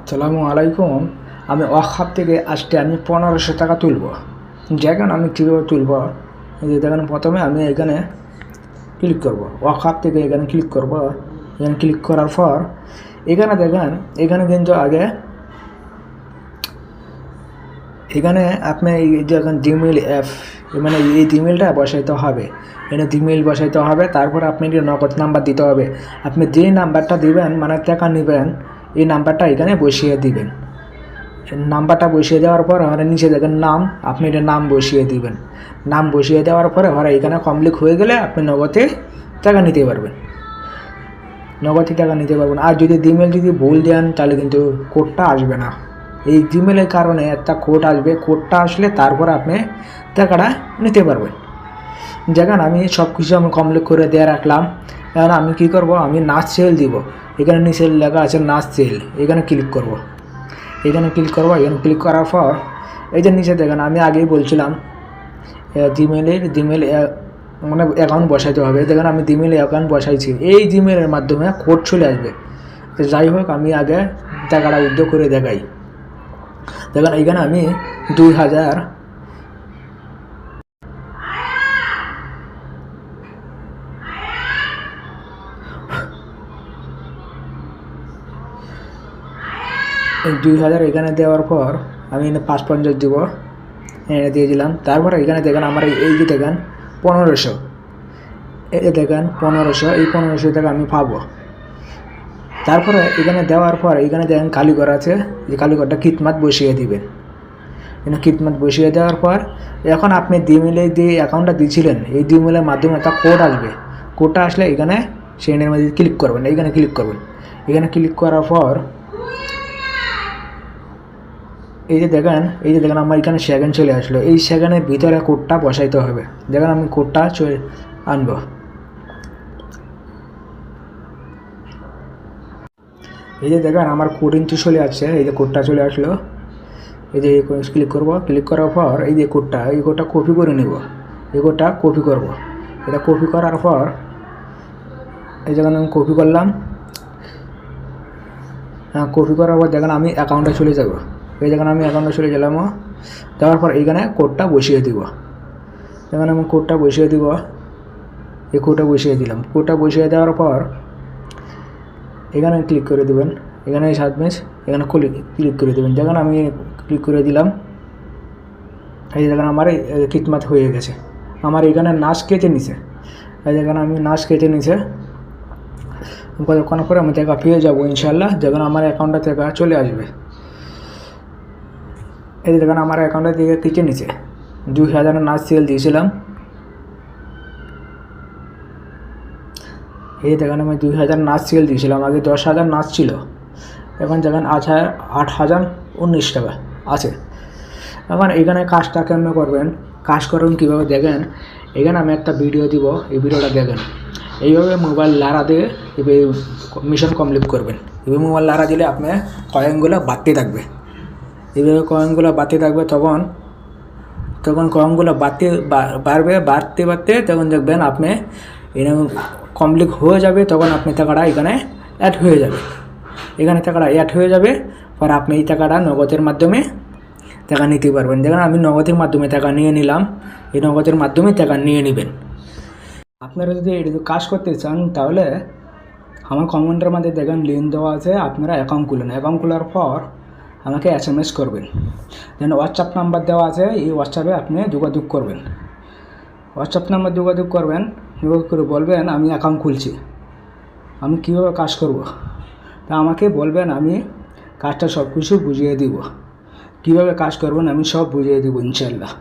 আসসালামু আলাইকুম। আমি ওয়াকফ থেকে আজকে আমি পনেরোশো টাকা তুলব। যেখানে আমি কীভাবে তুলব। দেখেন প্রথমে আমি এখানে ক্লিক করব। ওয়াকফ থেকে এখানে ক্লিক করব। এখানে ক্লিক করার পর, এখানে দেখেন, এখানে কিন্তু আগে এখানে আপনি এই যে এখন জিমেল অ্যাপ মানে এই জিমেলটা বসাইতে হবে। এখানে জিমেল বসাইতে হবে, তারপর আপনি নগদ নাম্বার দিতে হবে। আপনি যে নাম্বারটা দিবেন মানে টাকা নেবেন এই নাম্বারটা এখানে বসিয়ে দিবেন। নাম্বারটা বসিয়ে দেওয়ার পর আমার নিচে দেখেন নাম, আপনি এটা নাম বসিয়ে দিবেন। নাম বসিয়ে দেওয়ার পরে আমার এখানে কমপ্লিট হয়ে গেলে আপনি নগদে টাকা নিতে পারবেন। নগদে টাকা নিতে পারবেন। আর যদি জিমেল যদি ভুল দেন, তাহলে কিন্তু কোডটা আসবে না। এই জিমেলের কারণে একটা কোড আসবে। কোডটা আসলে তারপর আপনি টাকাটা নিতে পারবেন। যেখানে আমি সব কিছু আমি কমপ্লিট করে দিয়ে রাখলাম। এখন আমি কি করব? আমি নাচ সেল দিব। এখানে নিচে লেখা আছে নাচ সেল। এখানে ক্লিক করব। এখানে ক্লিক করব, এখানে ক্লিক করার পর এই যে নিচে দেখেন, আমি আগেই বলছিলাম জিমেলের জিমেল মানে অ্যাকাউন্ট বসাইতে হবে। দেখেন আমি জিমেল অ্যাকাউন্ট বসাইছি। এই জিমেলের মাধ্যমে কোড চলে আসবে। তো যাই হোক, আমি আগে টাকাটা উদ্যোগ করে দেখাই। দেখেন এখানে আমি দুই হাজার দুই হাজার এখানে দেওয়ার পর আমি এখানে পাঁচ পঞ্চাশ দিব এখানে দিয়ে দিলাম। তারপরে এখানে দেখেন আমার এই- যে দেখেন পনেরোশো। এই দেখেন পনেরোশো, এই পনেরোশো টাকা আমি পাবো। তারপরে এখানে দেওয়ার পর এখানে দেখেন কালীঘর আছে। এই কালীঘরটা কিতমাত বসিয়ে দিবেন। এখানে কিতমাত বসিয়ে দেওয়ার পর এখন আপনি ডিমেলে যে অ্যাকাউন্টটা দিয়েছিলেন এই ডিমেলের মাধ্যমে একটা কোড আসবে। কোডটা আসলে এখানে সেনের মধ্যে ক্লিক করবেন এইখানে ক্লিক করবেন। এখানে ক্লিক করার পর এই যে দেখেন, এই যে দেখেন, আমার এখানে সেকেন্ড চলে আসলো। এই সেকেন্ডের ভিতরে কোডটা বসাইতে হবে। দেখেন, আমি কোডটা চলে আনব। এই যে দেখেন, আমার কোড কিন্তু চলে আসছে। এই যে কোডটা চলে আসলো। এই যে ক্লিক করব। ক্লিক করার পর এই যে কোডটা, এই কোডটা কপি করে নেব। এই কোডটা কপি করব। এটা কপি করার পর এই যেখানে আমি কপি করলাম। হ্যাঁ কপি করার পর দেখেন, আমি অ্যাকাউন্টে চলে যাব। এই যেখানে আমি অ্যাকাউন্টে চলে গেলাম দেওয়ার পর এইখানে কোডটা বসিয়ে দিব। এখানে আমি কোডটা বসিয়ে দিব। এই কোডটা বসিয়ে দিলাম। কোডটা বসিয়ে দেওয়ার পর এখানে ক্লিক করে দেবেন। এখানে সাবমিট এখানে ক্লিক করে দেবেন। যেখানে আমি ক্লিক করে দিলাম। এই যেখানে আমার কিতমাত হয়ে গেছে। আমার এখানে নাচ কেটে নিছে। এই যেখানে আমি নাচ কেটে নিছে। কতক্ষণ পরে আমি টাকা পেয়ে যাব ইনশাল্লাহ যখন আমার অ্যাকাউন্টটা টাকা চলে আসবে। এই দেখেন আমার অ্যাকাউন্টের দিকে কেটে নিছে দুই হাজারের নাচ সেল দিয়েছিলাম। এই দেখেন আমি দুই হাজার নাচ সেল দিয়েছিলাম, আগে দশ হাজার নাচ ছিল। এখন দেখেন আট হাজার আট হাজার উনিশ টাকা আছে। এখন এখানে কাজটা কেমন করবেন। কাজ করুন কীভাবে দেখেন। এখানে আমি একটা ভিডিও দিব, এই ভিডিওটা দেখেন। এইভাবে মোবাইল লাড়া দিয়ে এবার মিশন কমপ্লিট করবেন। এভাবে মোবাইল লাড়া দিলে আপনার কয়েনগুলো বাড়তে থাকবে। এইভাবে কয়েনগুলো বাড়তে থাকবে তখন তখন কয়েনগুলো বাড়তে বাড়বে, বাড়তে বাড়তে তখন দেখবেন আপনি এরকম কমপ্লিট হয়ে যাবে, তখন আপনি টাকাটা এখানে অ্যাড হয়ে যাবে। এখানে টাকাটা অ্যাড হয়ে যাবে, পর আপনি এই টাকাটা নগদের মাধ্যমে টাকা নিতে পারবেন। দেখেন আমি নগদের মাধ্যমে টাকা নিয়ে নিলাম, এই নগদের মাধ্যমে টাকা নিয়ে নেবেন। আপনারা যদি এটা কাজ করতে চান, তাহলে আমার কমেন্টের মধ্যে দেখেন লিঙ্ক দেওয়া আছে, আপনারা অ্যাকাউন্ট খুলেন অ্যাকাউন্ট খোলার পর আমাকে এস এম এস করবেন। দেন হোয়াটসঅ্যাপ নাম্বার দেওয়া আছে, এই হোয়াটসঅ্যাপে আপনি যোগাযোগ করবেন। হোয়াটসঅ্যাপ নাম্বার যোগাযোগ করবেন, যোগাযোগ করে বলবেন, আমি অ্যাকাউন্ট খুলছি। আমি কীভাবে কাজ করব? তা আমাকে বলবেন, আমি কাজটা সব কিছু বুঝিয়ে দিব। কীভাবে কাজ করবেন আমি সব বুঝিয়ে দেবো ইনশাল্লাহ